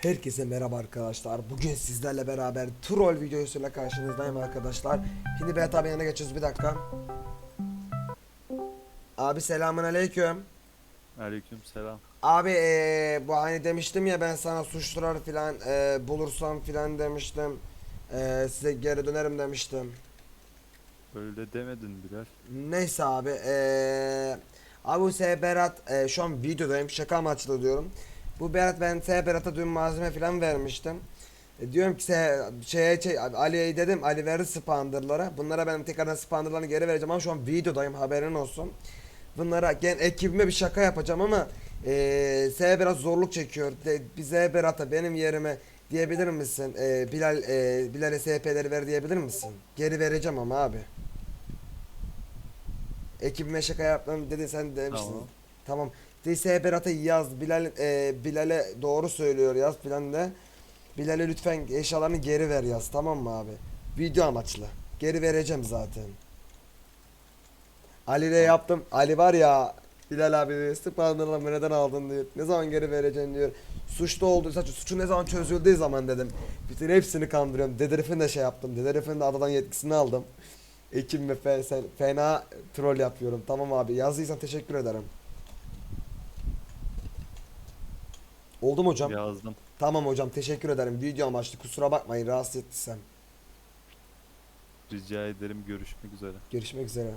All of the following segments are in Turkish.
Herkese merhaba arkadaşlar. Bugün sizlerle beraber troll videosuyla karşınızdayım arkadaşlar. Şimdi Berat abi yanına geçiyoruz bir dakika. Abi selamun aleyküm. Aleyküm selam. Abi eee, bu hani demiştim ya ben sana suçlular filan eee, bulursam filan demiştim. Eee, size geri dönerim demiştim. Öyle demedin Bilal. Neyse abi eee Abi bu Berat eee, şu an videodayım şaka amaçlı diyorum. Bu Berat ben Seher Berat'a dün malzeme falan vermiştim. E, diyorum ki şeye, şey, Ali'ye dedim Ali verir spandırlara. Bunlara ben tekrardan spandırlarını geri vereceğim ama şu an videodayım haberin olsun. Bunlara gen ekibime bir şaka yapacağım ama eee Seher biraz zorluk çekiyor. De, bize Berat'a benim yerime diyebilir misin? Eee Bilal eee Bilal'e SP'leri ver diyebilir misin? Geri vereceğim ama abi. Ekibime şaka yaptım dedi sen demiştin. Tamam. Tamam. Dese Berat'a yaz. Bilal e, Bilal'e doğru söylüyor yaz filan de. Bilal'e lütfen eşyalarını geri ver yaz. Tamam mı abi? Video amaçlı. Geri vereceğim zaten. Ali'yle yaptım. Ali var ya Bilal abi diyor. Sıkmadın neden aldın diyor. Ne zaman geri vereceksin diyor. Suçlu oldu. Saç suçu ne zaman çözüldüğü zaman dedim. Bütün hepsini kandırıyorum. Dederif'in de şey yaptım. Dederif'in de adadan yetkisini aldım. Ekim ve fena troll yapıyorum. Tamam abi. Yazdıysan teşekkür ederim. Oldu mu hocam? Yazdım. Tamam hocam teşekkür ederim. Video amaçlı kusura bakmayın rahatsız ettiysem. Rica ederim görüşmek üzere. Görüşmek üzere.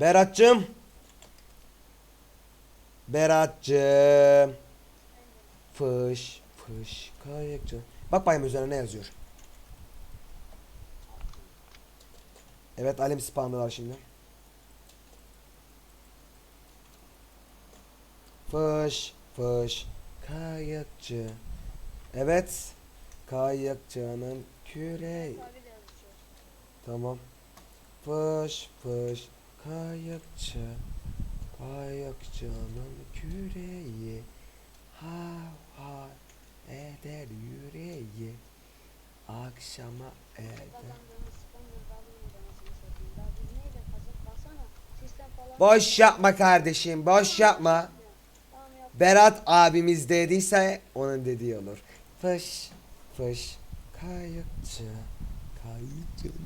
Berat'cığım. Berat'cığım. Fış fış kayıkçı. Bak bayım üzerine ne yazıyor. Evet alim spawn'dalar şimdi. Fış fış kayıkçı. Evet. Kayıkçının küreği. Tamam. Fış fış kayıkçı. Kayıkçının küreği. Ha ha eder yüreği. Akşama eder. Boş yapma kardeşim, boş yapma. Berat abimiz dediyse onun dediği olur. Fış fış kayıkçı kayıkçı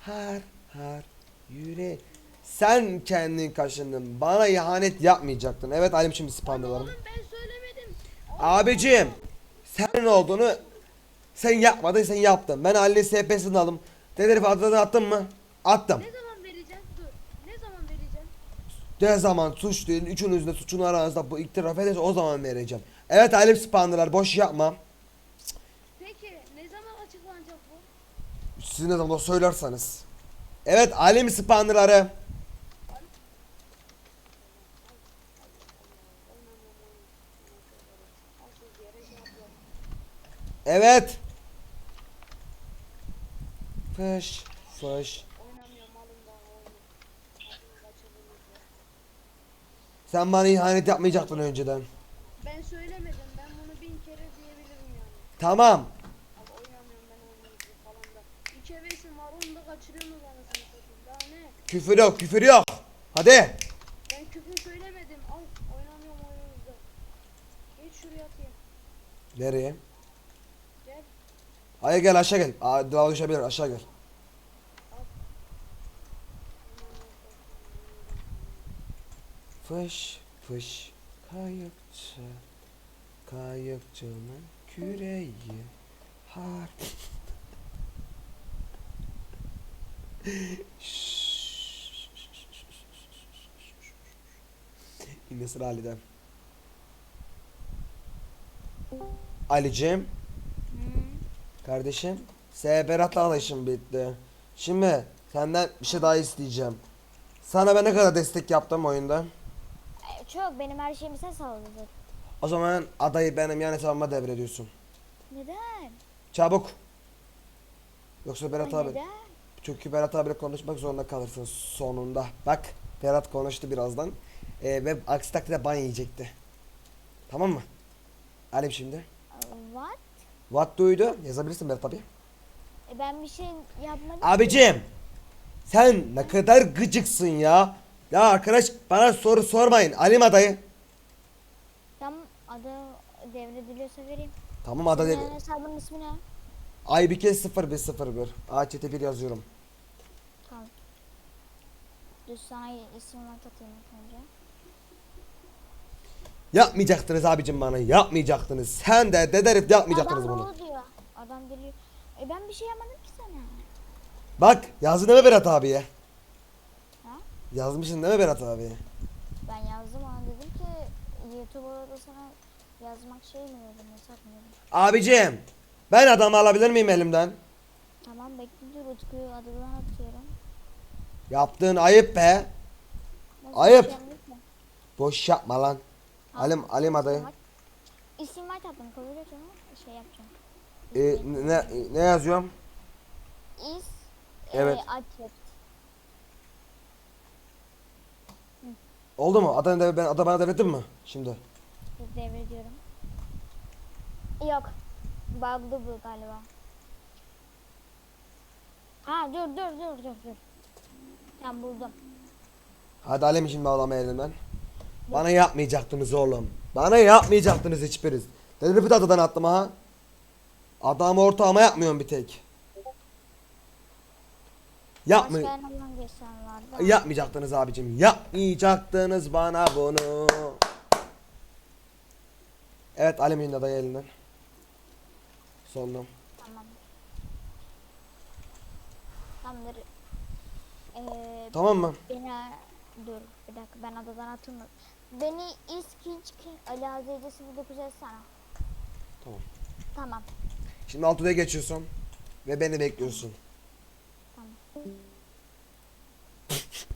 har har yüre. Sen kendin kaşındın. Bana ihanet yapmayacaktın. Evet Alim şimdi spamlılarım Oğlum ben söylemedim. abicim senin olduğunu sen yapmadın sen yaptın. Ben Ali'nin SP'sini aldım. Dedirif adını attın mı? Attım. Ne zaman vereceğim? Dur. Ne zaman vereceğim? Ne zaman suç değil, üçünüz de suçun aranızda bu itiraf ederse o zaman vereceğim. Evet Alim Spandılar boş yapma. Peki ne zaman açıklanacak bu? Siz ne zaman söylerseniz. Evet Alim Spandıları. Evet. Fış fış. Oynamıyorum malımdan oyunu. Adını kaçırdınız ya. Sen bana ihanet yapmayacaktın önceden. Ben söylemedim. Ben bunu bin kere diyebilirim yani. Tamam. Abi oynamıyorum ben oyunu falan da. İki hevesim var onu da kaçırıyorsunuz anasını satayım. Daha ne? Küfür yok küfür yok. Hadi. Ben küfür söylemedim. Al oynamıyorum oyununuzda. Geç şuraya atayım. Nereye? Gel. Hayır gel aşağı gel. Aa, daha düşebilir aşağı gel. Fış fış kayıkçı Kayıkçının küreği. Har. Yine sıra Ali'de Ali'cim. Kardeşim S Berat'la alışım bitti. Şimdi senden bir şey daha isteyeceğim. Sana ben ne kadar destek yaptım oyunda Çok benim her şeyimi sen sağladın. O zaman adayı benim yan hesabıma devrediyorsun. Neden? Çabuk. Yoksa Berat Ay, abi. Neden? Çünkü Berat abiyle konuşmak zorunda kalırsın sonunda. Bak Berat konuştu birazdan. Ee, ve aksi takdirde ban yiyecekti. Tamam mı? Alayım şimdi. What? What do'ydu? Yazabilirsin Berat abi. E, ben bir şey yapmadım. Abicim. Sen ne kadar gıcıksın ya. Ya arkadaş bana soru sormayın. Alim adayı. Tam adı devrediliyorsa vereyim. Tamam ada değil. Senin hesabının ismi ne? Aybike 0101. AÇT1 yazıyorum. Tamam. Dur sana isim var atayım önce. Yapmayacaktınız abicim bana. Yapmayacaktınız. Sen de dede herif de yapmayacaktınız Adam bunu. doğru diyor. Adam geliyor. E ben bir şey yapmadım ki sana. Bak yazdın değil mi Berat abiye? Yazmışsın değil mi Berat abiye? Ben yazdım ona dedim ki YouTube'da sana yazmak şey mi dedim yasak mı dedim. Abicim ben adamı alabilir miyim elimden? Tamam bekle dur Utku'yu adından atıyorum. Yaptığın ayıp be. Nasıl Ayıp. bir şey yok mu? Boş yapma lan. Alim Alim adayı. İsim var tatlım kabul et onu şey yapacağım. Ee, ne ne yazıyorum? İs Evet. E, Accept. Oldu mu? Adını da ben adı bana devrettin mi? Şimdi. Devrediyorum. Yok. Bug'lı bu galiba. Ha dur dur dur dur dur. Tamam buldum. Hadi Alim şimdi bağlama elimden. Bana yapmayacaktınız oğlum. Bana yapmayacaktınız hiçbiriniz. Dedim bir de adadan attım ha. Adamı ortağıma yapmıyorum bir tek. Yapma Başka yerden geçsen vardı. yapmayacaktınız abicim. Yapmayacaktınız bana bunu. Evet Alim'in adayı elinden. Sondum. Tamam. Tamamdır. Ee, Tamam mı? beni dur bir dakika ben adadan atılmadım. Beni İskinç Ali Hazreti 09 etsene. Tamam. Tamam. Şimdi alt odaya geçiyorsun. Ve beni bekliyorsun.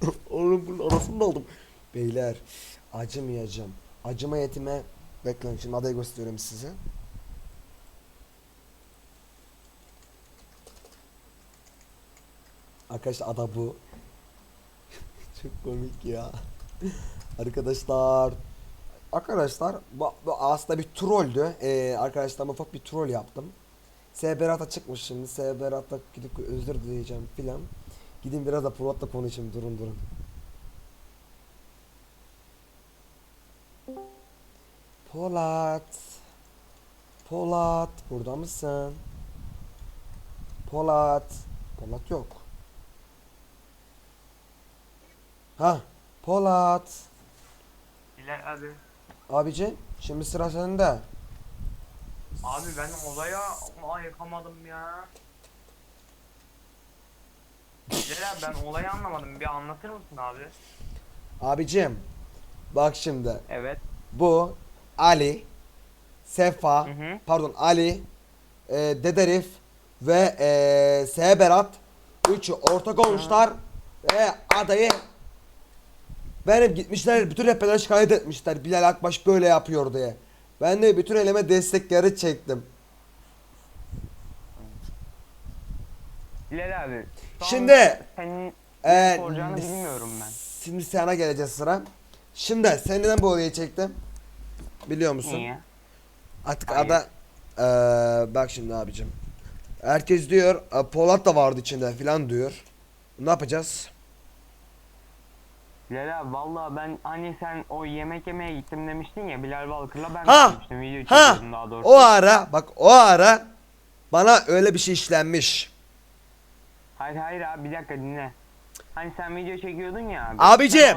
Oğlum arasında oldum. Beyler acımayacağım. Acıma yetime bekleyin. Şimdi adayı gösteriyorum size. Arkadaşlar ada bu. Çok komik ya. Arkadaşlar. Arkadaşlar bu, bu aslında bir trolldü. Ee, arkadaşlar ufak bir troll yaptım. Seberat'a çıkmış şimdi. Seberat'a gidip özür dileyeceğim filan. Gidin biraz da Polat'la konuşayım durun durun. Polat. Polat burada mısın? Polat. Polat yok. Ha, Polat. Bilal abi. Abici, şimdi sıra sende. Abi ben olaya Aa, yıkamadım ya. Abi ben olayı anlamadım. Bir anlatır mısın abi? Abicim, bak şimdi. Evet. Bu Ali, Sefa, Hı hı. pardon Ali, e, Dederif ve e, S. Berat üçü ortak olmuşlar ve adayı benim gitmişler bütün rapperlere şikayet etmişler Bilal Akbaş böyle yapıyor diye. Ben de bütün eleme destekleri çektim. Bilal abi. Şimdi Senin e, soracağını bilmiyorum ben. Şimdi sana geleceğiz sıra. Şimdi sen neden bu olayı çektim? Biliyor musun? Niye? Artık Hayır. ada Eee, bak şimdi abicim. Herkes diyor "E, Polat da vardı içinde filan diyor. Ne yapacağız? Abi valla ben hani sen o yemek yemeye gittim demiştin ya Bilal Balkır'la ben Ha! gitmiştim video Ha! daha doğrusu. O ara bak o ara bana öyle bir şey işlenmiş. Hayır hayır abi bir dakika dinle. Hani sen video çekiyordun ya abi. Abicim!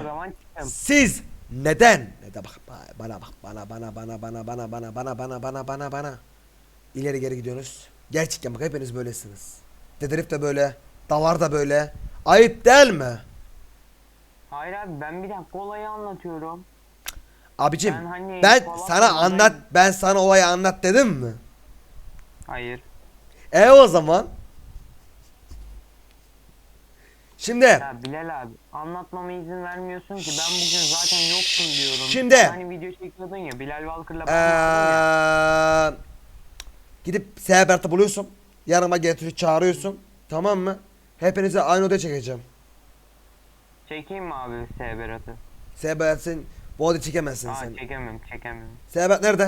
Siz neden? Ne de bak ba- bana bak bana bana bana bana bana bana bana bana bana bana bana ileri geri gidiyorsunuz. Gerçekten bak hepiniz böylesiniz. Dedirip de böyle, davar da böyle. Ayıp değil mi? Hayır abi ben bir dakika olayı anlatıyorum. Abicim Ben hani ben sana anlat ben sana olayı anlat dedim mi? Hayır. E o zaman. Şimdi Ya Bilal abi anlatmama izin vermiyorsun ki ben bugün zaten yoktum diyorum. Şimdi- Hani video çekiyordun ya Bilal Walker'la ben eee gidip Seherbert'i buluyorsun. Yanıma getirip çağırıyorsun. Tamam mı? Hepinizi aynı odaya çekeceğim. Çekeyim mi abi Seberat'ı? Seherbert'in bu odayı çekemezsin Aa sen. çekemem çekemem. Seherbert nerede?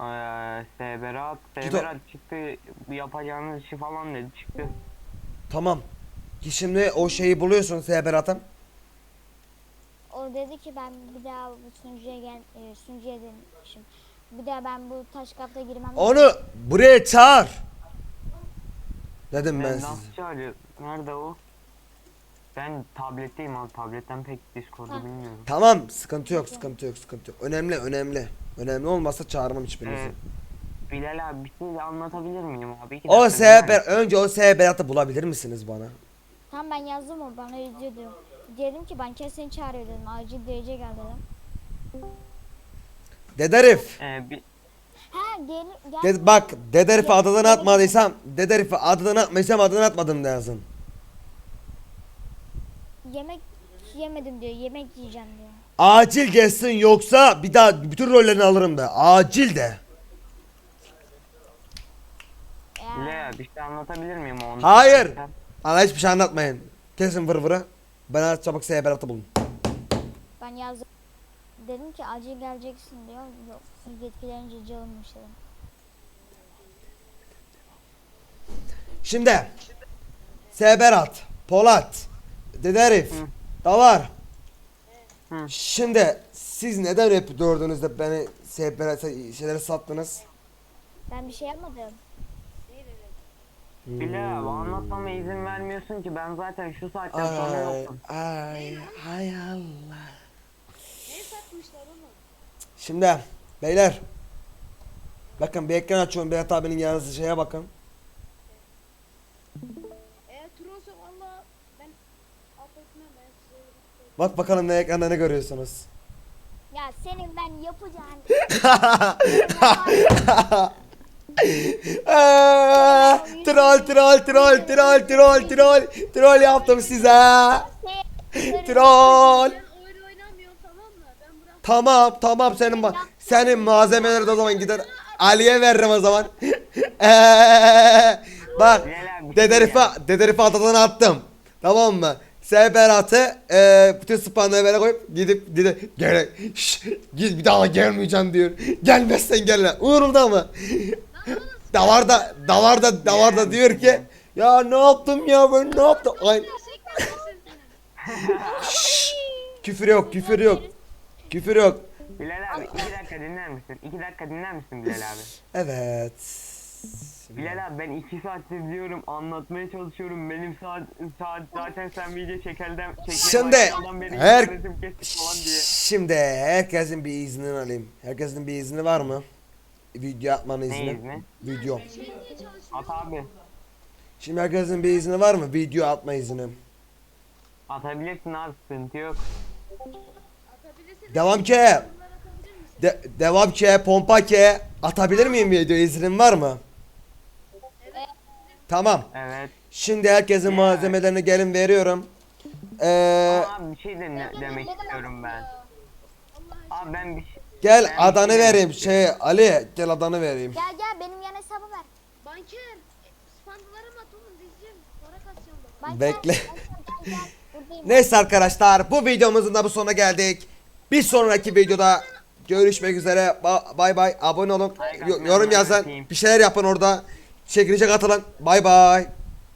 Ee, Seberat çıktı yapacağınız işi falan dedi çıktı. Tamam. Ki Şimdi o şeyi buluyorsun S Berat'ım. O dedi ki ben bir daha bu sunucuya gel e, sunucuya demişim. Bir daha ben bu taş kapta girmem. Onu buraya çağır. Dedim ben Ben size. nasıl çağırıyor? Nerede o? Ben tabletteyim abi. Tabletten pek Discord'u Ha. bilmiyorum. Tamam sıkıntı yok sıkıntı yok sıkıntı yok. Önemli önemli. Önemli olmazsa çağırmam hiçbirinizi. Ee, Bilal abi bir şey de anlatabilir miyim abi? İki O dakika dinler misin? önce o S Berat'ı bulabilir misiniz bana? Tam ben yazdım o bana yazıyor diyor. Dedim ki ben kesin çağırıyor dedim. Acil derece gel dedim. Dederif. Ee, bir, Ha gel gel. De, bak Dederif'i adadan atmadıysam Dederif'i adadan atmaysam adadan atmadım da yazın. Yemek yemedim diyor. Yemek yiyeceğim diyor. Acil gelsin yoksa bir daha bütün rollerini alırım da. Acil de. Abi bir şey anlatabilir miyim onu? Hayır. Bana hiçbir şey anlatmayın. Kesin vır vırı. Bana çabuk S Berat'ı bulun. ben yazdım. Dedim ki acil geleceksin diyor. Yok siz etkilenince canımmış dedim. Şimdi S Berat, Polat, Dederif, Hı. Davar. Hı. Şimdi siz neden hep dördünüzde beni S Berat şeyleri sattınız? Ben bir şey yapmadım. Bilal abi anlatmama izin vermiyorsun ki ben zaten şu saatten sonra Ay, yokum. ay, hay Allah. Ne satmışlar oğlum? Şimdi beyler. Bakın bir ekran açıyorum Berat abinin yazdığı şeye bakın. Eğer Tronsa valla ben affetmem ben size. Bak bakalım ne ekranda ne görüyorsunuz. Ya senin ben yapacağım. Aa, troll troll troll troll troll troll troll yaptım size. Troll. Tamam. Tamam senin ma- senin malzemeleri de o zaman gider Ali'ye veririm o zaman. Eee, Bak Dederife Dederife adadan attım. Tamam mı? Seberat'ı eee bütün spamları böyle koyup gidip gidip gel git bir daha gelmeyeceğim diyor. Gelmezsen gel lan. Umurumda mı? davar da davar da davar da diyor ki ya ne yaptım ya ben ne yaptım? Ay, küfür yok küfür yok. Küfür yok. Bilal abi iki dakika dinler misin? İki dakika dinler misin Bilal abi? Evet. Bilal abi ben iki saattir diyorum anlatmaya çalışıyorum. Benim saat, saat zaten sen video çekelden çekmeye Şimdi, beri her- internetim kesik falan diye. Şimdi herkesin bir iznini alayım. Herkesin bir izni var mı? Video atmanın izni. Ne izni? Video. At abi. Şimdi herkesin bir izni var mı? Video atma izni. Atabilirsin abi sıkıntı yok. Devam ki. De- devam ki, pompa ki. Atabilir miyim video? İznin var mı? Tamam. Evet. Şimdi herkesin malzemelerini gelin veriyorum. Ee, Abi bir şey de ne- demek istiyorum ben. Abi ben bir şey... gel Ben adanı şey vereyim. Şey Ali gel adanı vereyim. Gel gel benim yan hesabı ver. Banker. e, Spandalarım at oğlum diyeceğim. Para kasıyorum da. Ben Bekle. Gel, gel, gel, gel. Buradayım. Neyse arkadaşlar bu videomuzun da bu sonuna geldik. Bir sonraki videoda görüşmek üzere. Ba- Bay bay. Abone olun. Like Yo- yorum yazın. Bir şeyler yapın orada. Çekilişe katılın. Bay bay.